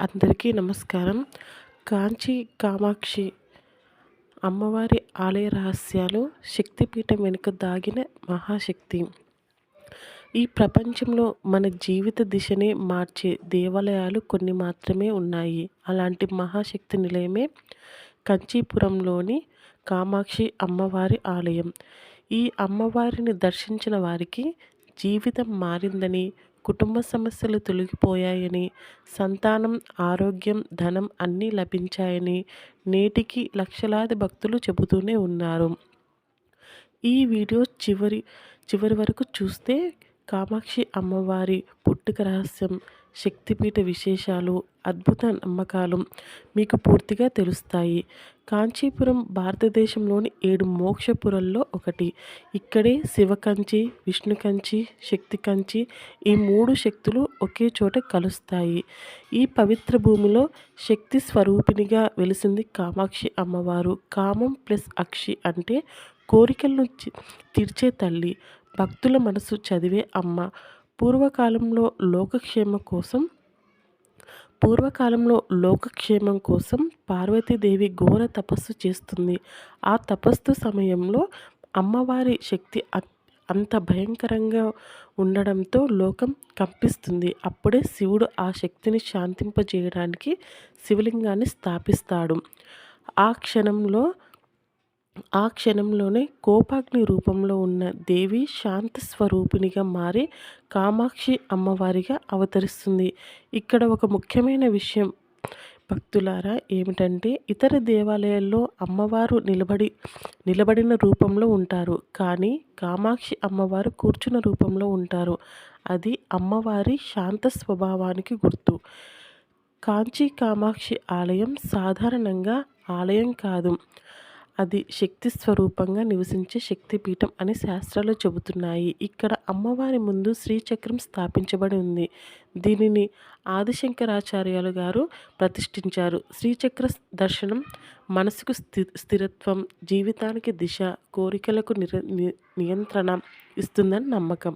అందరికీ నమస్కారం. కాంచీ కామాక్షి అమ్మవారి ఆలయ రహస్యాలు శక్తిపీఠం వెనుక దాగిన మహాశక్తి. ఈ ప్రపంచంలో మన జీవిత దిశనే మార్చే దేవాలయాలు కొన్ని మాత్రమే ఉన్నాయి. అలాంటి మహాశక్తి నిలయమే కంచీపురంలోని కామాక్షి అమ్మవారి ఆలయం. ఈ అమ్మవారిని దర్శించిన వారికి జీవితం మారిందని కుటుంబ సమస్యలు తొలగిపోయాయని సంతానం ఆరోగ్యం ధనం అన్నీ లభించాయని నేటికి లక్షలాది భక్తులు చెబుతూనే ఉన్నారు. ఈ వీడియో చివరి చివరి వరకు చూస్తే కామాక్షి అమ్మవారి పుట్టుక రహస్యం శక్తిపీఠ విశేషాలు అద్భుత నమ్మకాలు మీకు పూర్తిగా తెలుస్తాయి. కాంచీపురం భారతదేశంలోని ఏడు మోక్షపురంలో ఒకటి. ఇక్కడే శివకంచి విష్ణు కంచి శక్తి కంచి ఈ మూడు శక్తులు ఒకే చోట కలుస్తాయి. ఈ పవిత్ర భూమిలో శక్తి స్వరూపిణిగా వెలిసింది కామాక్షి అమ్మవారు. కామం ప్లస్ అక్షి అంటే కోరికలను తీర్చే తల్లి. భక్తుల మనసు చదివే అమ్మ. పూర్వకాలంలో లోకక్షేమ కోసం పూర్వకాలంలో లోకక్షేమం కోసం పార్వతీదేవి ఘోర తపస్సు చేస్తుంది. ఆ తపస్సు సమయంలో అమ్మవారి శక్తి అంత భయంకరంగా ఉండడంతో లోకం కంపిస్తుంది. అప్పుడే శివుడు ఆ శక్తిని శాంతింపజేయడానికి శివలింగాన్ని స్థాపిస్తాడు. ఆ క్షణంలో ఆ క్షణంలోనే కోపాగ్ని రూపంలో ఉన్న దేవి శాంత స్వరూపిణిగా మారి కామాక్షి అమ్మవారిగా అవతరిస్తుంది. ఇక్కడ ఒక ముఖ్యమైన విషయం భక్తులారా ఏమిటంటే ఇతర దేవాలయాల్లో అమ్మవారు నిలబడి నిలబడిన రూపంలో ఉంటారు. కానీ కామాక్షి అమ్మవారు కూర్చున్న రూపంలో ఉంటారు. అది అమ్మవారి శాంత స్వభావానికి గుర్తు. కాంచీ కామాక్షి ఆలయం సాధారణంగా ఆలయం కాదు. అది శక్తి స్వరూపంగా నివసించే శక్తిపీఠం అని శాస్త్రాలు చెబుతున్నాయి. ఇక్కడ అమ్మవారి ముందు శ్రీచక్రం స్థాపించబడి ఉంది. దీనిని ఆదిశంకరాచార్యాలు గారు ప్రతిష్ఠించారు. శ్రీచక్ర దర్శనం మనసుకు స్థి స్థిరత్వం జీవితానికి దిశ కోరికలకు నిర నియంత్రణ ఇస్తుందని నమ్మకం.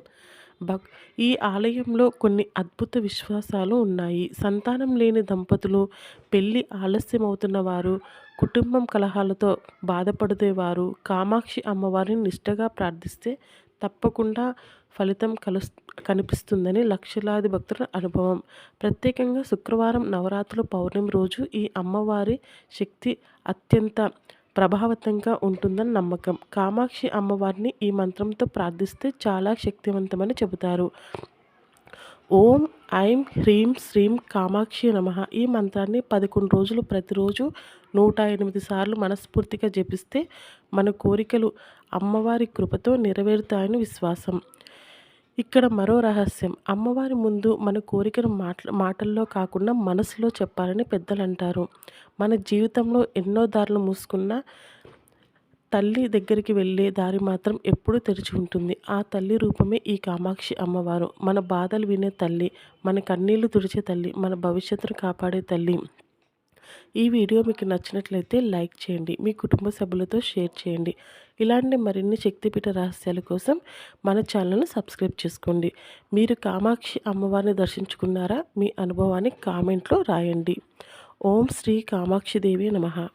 భక్ ఈ ఆలయంలో కొన్ని అద్భుత విశ్వాసాలు ఉన్నాయి. సంతానం లేని దంపతులు పెళ్ళి ఆలస్యమవుతున్న వారు కుటుంబం కలహాలతో బాధపడేవారు కామాక్షి అమ్మవారిని నిష్ఠగా ప్రార్థిస్తే తప్పకుండా ఫలితం కలు కనిపిస్తుందని లక్షలాది భక్తుల అనుభవం. ప్రత్యేకంగా శుక్రవారం నవరాత్రుల పౌర్ణమి రోజు ఈ అమ్మవారి శక్తి అత్యంత ప్రభావితంగా ఉంటుందని నమ్మకం. కామాక్షి అమ్మవారిని ఈ మంత్రంతో ప్రార్థిస్తే చాలా శక్తివంతమని చెబుతారు. ఓం ఐం హ్రీం శ్రీం కామాక్షి నమ. ఈ మంత్రాన్ని పదకొండు రోజులు ప్రతిరోజు నూట ఎనిమిది సార్లు మనస్ఫూర్తిగా జపిస్తే మన కోరికలు అమ్మవారి కృపతో నెరవేరుతాయని విశ్వాసం. ఇక్కడ మరో రహస్యం. అమ్మవారి ముందు మన కోరికను మాట మాటల్లో కాకుండా మనసులో చెప్పాలని పెద్దలు అంటారు మన జీవితంలో ఎన్నో దారులు మూసుకున్న తల్లి దగ్గరికి వెళ్ళే దారి మాత్రం ఎప్పుడూ తెరిచి ఉంటుంది. ఆ తల్లి రూపమే ఈ కామాక్షి అమ్మవారు. మన బాధలు వినే తల్లి మన కన్నీళ్ళు తుడిచే తల్లి మన భవిష్యత్తును కాపాడే తల్లి. ఈ వీడియో మీకు నచ్చినట్లయితే లైక్ చేయండి మీ కుటుంబ సభ్యులతో షేర్ చేయండి. ఇలాంటి మరిన్ని శక్తిపీఠ రహస్యాల కోసం మన ఛానల్ను సబ్స్క్రైబ్ చేసుకోండి. మీరు కామాక్షి అమ్మవారిని దర్శించుకున్నారా? మీ అనుభవాన్ని కామెంట్లో రాయండి. ఓం శ్రీ కామాక్షి దేవి నమ.